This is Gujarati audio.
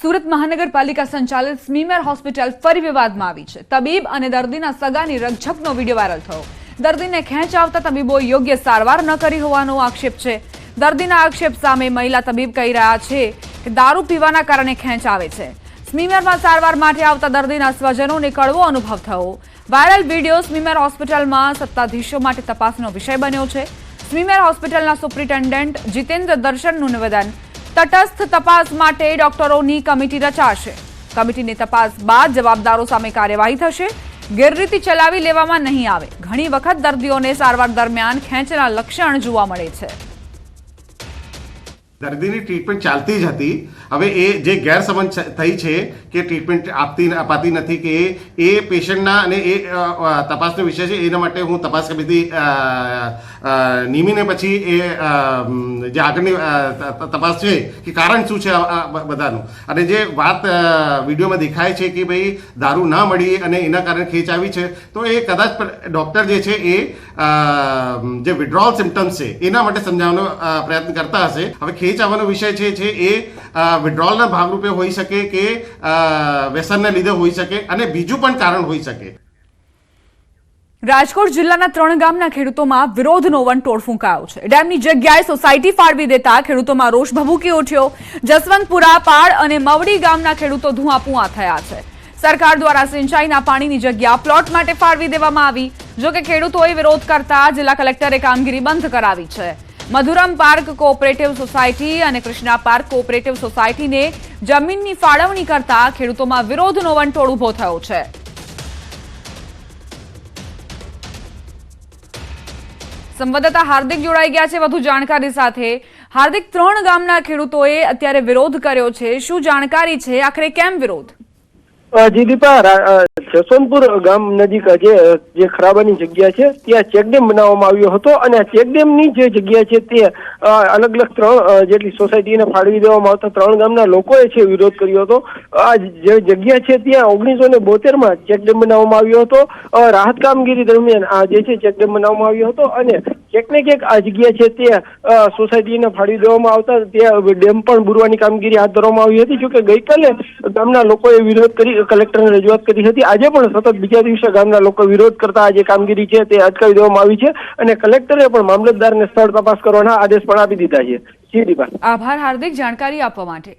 સુરત મહાનગરપાલિકા સંચાલિત સ્મીમેર હોસ્પિટલ ફરી વિવાદમાં આવી છે. તબીબ અને દર્દીના સગાની રકઝકનો વીડિયો વાયરલ થયો. દર્દીને ખેંચ આવતા તબીબોએ યોગ્ય સારવાર ન કરી હોવાનો આક્ષેપ છે. દર્દીના આક્ષેપ સામે મહિલા તબીબ કહી રહ્યા છે કે દારૂ પીવાના કારણે ખેંચ આવે છે. સ્મીમેરમાં સારવાર માટે આવતા દર્દીના સ્વજનોને કડવો અનુભવ થયો. વાયરલ વીડિયો સ્મીમેર હોસ્પિટલમાં સત્તાધીશો માટે તપાસનો વિષય બન્યો છે. સ્મીમેર હોસ્પિટલના સુપ્રિન્ટેન્ડન્ટ જીતેન્દ્ર દર્શનનું નિવેદન તટસ્થ તપાસ માટે ડોક્ટરોની કમિટી રચાશે. કમિટીની તપાસ બાદ જવાબદારો સામે કાર્યવાહી થશે. ગેરરીતિ ચલાવી લેવામાં નહીં આવે. ઘણી વખત દર્દીઓને સારવાર દરમિયાન ખેંચના લક્ષણ જોવા મળે છે. દર્દીની ટ્રીટમેન્ટ ચાલતી જ હતી. હવે એ જે ગેરસમજ થઈ છે કે ટ્રીટમેન્ટ આપતી અપાતી નથી કે એ પેશન્ટના અને એ તપાસનો વિષય છે, એના માટે હું તપાસ કમિટી નિમીને પછી એ જે આગળની તપાસ છે કે કારણ શું છે બધાનું. અને જે વાત વિડીયોમાં દેખાય છે કે ભાઈ દારૂ ના મળી અને એના કારણે ખેંચ આવી છે, તો એ કદાચ ડૉક્ટર જે છે એ જે વિડ્રોલ સિમ્ટમ્સ છે, એના માટે સમજાવવાનો પ્રયત્ન કરતા હશે. હવે ખેંચ આવવાનો વિષય છે છે એ વિડ્રોલના ભાગરૂપે હોઈ શકે કે વ્યસનને લીધે હોઈ શકે અને બીજું પણ કારણ હોઈ શકે. રાજકોટ જિલ્લાના ત્રણ ગામના ખેડૂતોમાં વિરોધનો વંટોળ ફૂંકાયો છે. ડેમની જગ્યાએ સોસાયટી ફાળવી દેતા ખેડૂતોમાં રોષ ભભૂકી ઉઠ્યો. જસવંતપુરા, પાળ અને મવડી ગામના ખેડૂતો ધુઆપુઆ થયા છે. સરકાર દ્વારા સિંચાઈના પાણીની જગ્યા પ્લોટ માટે ફાળવી દેવામાં આવી. જોકે ખેડૂતોએ વિરોધ કરતા જિલ્લા કલેક્ટરે કામગીરી બંધ કરાવી છે. મધુરમ પાર્ક કોઓપરેટિવ સોસાયટી અને કૃષ્ણા પાર્ક કોઓપરેટિવ સોસાયટીને જમીનની ફાળવણી કરતા ખેડૂતોમાં વિરોધનો વંટોળ ઊભો થયો છે. સંવાદદાતા હાર્દિક જોડાઈ ગયા છે વધુ જાણકારી સાથે. હાર્દિક, ત્રણ ગામના ખેડૂતોએ અત્યારે વિરોધ કર્યો છે. શું જાણકારી છે? આખરે કેમ વિરોધ? જી દીપા જસવંતપુર ગામ નજીક જે જે ખરાબાની જગ્યા છે, ત્યાં ચેકડેમ બનાવવામાં આવ્યો હતો અને ચેકડેમની જે જગ્યા છે તે અલગ અલગ ત્રણ જેટલી સોસાયટીને ફાળવી દેવામાં આવતા ત્રણ ગામના લોકોએ છે વિરોધ કર્યો હતો. આ જે જગ્યા છે ત્યાં ઓગણીસો ને બોતેરમાં ચેકડેમ બનાવવામાં આવ્યો હતો. રાહત કામગીરી દરમિયાન આ જે છે ચેકડેમ બનાવવામાં આવ્યો હતો અને ક્યાંક ને ક્યાંક આ જગ્યા છે તે સોસાયટીને ફાળવી દેવામાં આવતા ત્યાં ડેમ પણ બુરવાની કામગીરી હાથ ધરવામાં આવી હતી. જોકે ગઈકાલે ગામના લોકોએ વિરોધ કરી, કલેક્ટરને રજૂઆત કરી હતી. આજે પણ સતત બીજા દિવસે ગામના લોકો વિરોધ કરતા આ જે કામગીરી છે તે અટકાવી દેવામાં આવી છે અને કલેક્ટરે પણ મામલતદારને સ્થળ તપાસ કરવાના આદેશ પણ આપી દીધા છે. આભાર, હાર્દિક જાણકારી આપવા માટે.